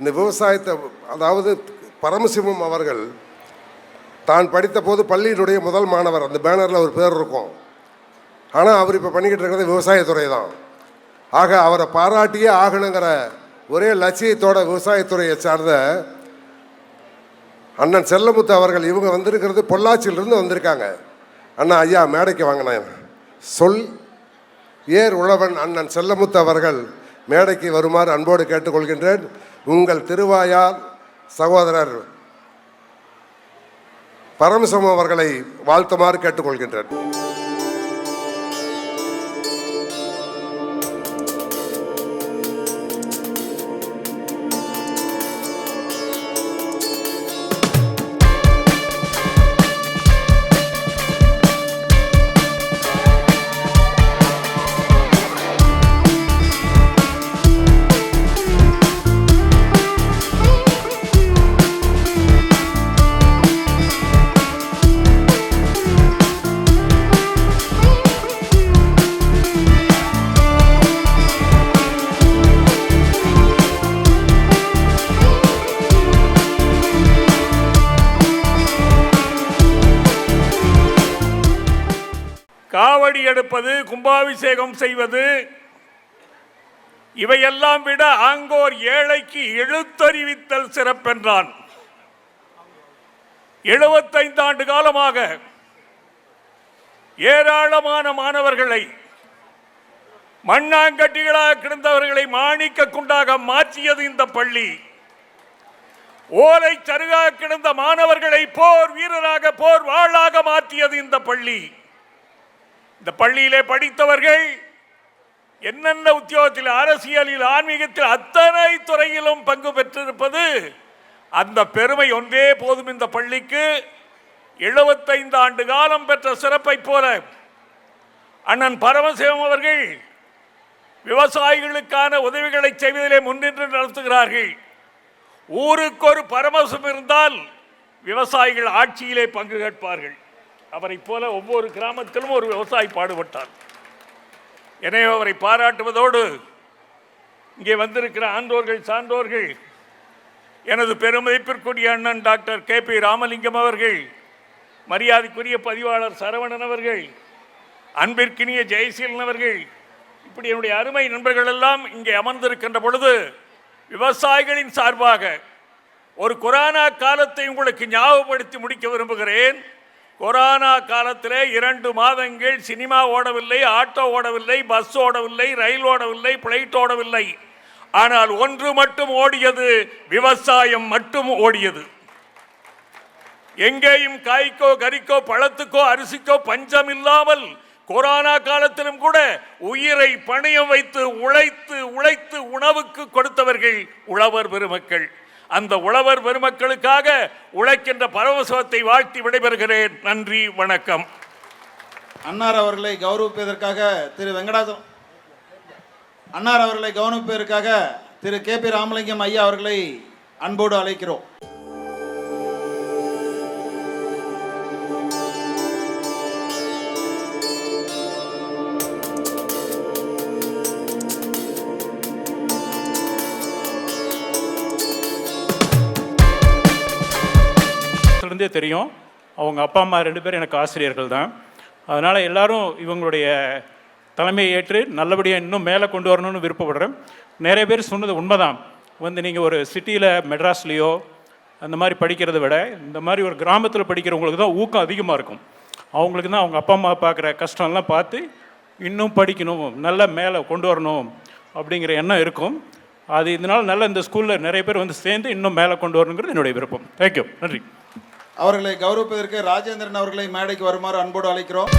இந்த விவசாயத்தை அதாவது பரமசிவம் அவர்கள் தான் படித்த போது பள்ளியினுடைய முதல் மாணவர். அந்த பேனரில் ஒரு பேர் இருக்கும். ஆனால் அவர் இப்போ பண்ணிக்கிட்டு இருக்கிறது விவசாயத்துறை தான். ஆக அவரை பாராட்டியே ஆகணுங்கிற ஒரே லட்சியத்தோட விவசாயத்துறையை சார்ந்த அண்ணன் செல்லமுத்து அவர்கள் இவங்க வந்திருக்கிறது பொள்ளாச்சியிலிருந்து வந்திருக்காங்க. அண்ணா ஐயா மேடைக்கு வாங்கினேன் சொல் ஏர் உழவன் அண்ணன் செல்லமுத்து அவர்கள் மேடைக்கு வருமாறு அன்போடு கேட்டுக்கொள்கின்றேன். உங்கள் திருவாயார் சகோதரர் பரமசம் அவர்களை வாழ்த்துமாறு கேட்டுக்கொள்கின்றேன். காவடி எடுப்பது கும்பாபிஷேகம் செய்வது இவையெல்லாம் விட ஆங்கோர் ஏழைக்கு எழுத்தறிவித்தல் சிறப்பென்றான். எழுபத்தைந்து ஆண்டு காலமாக ஏராளமான மாணவர்களை மண்ணாங்கட்டிகளாக கிடந்தவர்களை மாணிக்க குண்டாக மாற்றியது இந்த பள்ளி. ஓலை சருகாக கிடந்த மாணவர்களை போர் வீரராக போர் வாழாக மாற்றியது இந்த பள்ளி. இந்த பள்ளியிலே படித்தவர்கள் என்னென்ன உத்தியோகத்தில் அரசியலில் ஆன்மீகத்தில் அத்தனை துறையிலும் பங்கு பெற்றிருப்பது அந்த பெருமை ஒன்றே போதும் இந்த பள்ளிக்கு. எழுபத்தைந்து ஆண்டு காலம் பெற்ற சிறப்பை போல அண்ணன் பரமசிவம் அவர்கள் விவசாயிகளுக்கான உதவிகளை செய்வதிலே முன்னின்று நடத்துகிறார்கள். ஊருக்கு ஒரு பரமசம் இருந்தால் விவசாயிகள் ஆட்சியிலே பங்கு கேட்பார்கள். அவரைப் போல ஒவ்வொரு கிராமத்திலும் ஒரு விவசாயி பாடுபட்டார். எனவே அவரை பாராட்டுவதோடு இங்கே வந்திருக்கிற ஆண்டோர்கள் சான்றோர்கள் எனது பெருமதிப்பிற்குரிய அண்ணன் டாக்டர் கே பி ராமலிங்கம் அவர்கள் மரியாதைக்குரிய பதிவாளர் சரவணன் அவர்கள் அன்பிற்கினிய ஜெயசீலன் அவர்கள் இப்படி என்னுடைய அருமை நண்பர்கள் எல்லாம் இங்கே அமர்ந்திருக்கின்ற பொழுது விவசாயிகளின் சார்பாக ஒரு கொரோனா காலத்தை உங்களுக்கு ஞாபகப்படுத்தி முடிக்க விரும்புகிறேன். கொரோனா காலத்திலே இரண்டு மாதங்கள் சினிமா ஓடவில்லை ஆட்டோ ஓடவில்லை பஸ் ஓடவில்லை ரயில் ஓடவில்லை பிளைட் ஓடவில்லை. ஆனால் ஒன்று மட்டும் ஓடியது விவசாயம் மட்டும் ஓடியது. எங்கேயும் காய்க்கோ கறிக்கோ பழத்துக்கோ அரிசிக்கோ பஞ்சம் இல்லாமல் கொரோனா காலத்திலும் கூட உயிரை பணியம் வைத்து உழைத்து உழைத்து உணவுக்கு கொடுத்தவர்கள் உழவர் பெருமக்கள். அந்த உழவர் பெருமக்களுக்காக உழைக்கின்ற பரவசத்தை வாழ்த்தி விடைபெறுகிறேன். நன்றி வணக்கம். அன்னார் அவர்களை கௌரவிப்பதற்காக திரு வெங்கடாஜலம். அன்னார் அவர்களை கௌரவிப்பதற்காக திரு கே பி ராமலிங்கம் ஐயா அவர்களை அன்போடு அழைக்கிறோம். இருந்தே தெரியும். அவங்க அப்பா அம்மா ரெண்டு பேரும் எனக்கு ஆசிரியர்கள் தான். அதனால் எல்லாரும் இவங்களுடைய தலைமையை ஏற்று நல்லபடியாக இன்னும் மேலே கொண்டு வரணும்னு விருப்பப்படுறேன். நிறைய பேர் சொன்னது உண்மைதான். வந்து நீங்கள் ஒரு சிட்டியில் மெட்ராஸ்லேயோ அந்த மாதிரி படிக்கிறத விட இந்த மாதிரி ஒரு கிராமத்தில் படிக்கிறவங்களுக்கு தான் ஊக்கம் அதிகமாக இருக்கும். அவங்களுக்கு தான் அவங்க அப்பா அம்மா பார்க்குற கஷ்டம்லாம் பார்த்து இன்னும் படிக்கணும் நல்ல மேலே கொண்டு வரணும் அப்படிங்கிற எண்ணம் இருக்கும். அது இதனால் நல்ல இந்த ஸ்கூலில் நிறைய பேர் வந்து சேர்ந்து இன்னும் மேலே கொண்டு வரணுங்கிறது என்னுடைய விருப்பம். தேங்க்யூ நன்றி. அவர்களை கௌரவிப்பதற்கு ராஜேந்திரன் அவர்களை மேடைக்கு வருமாறு அன்போடு அழைக்கிறோம்.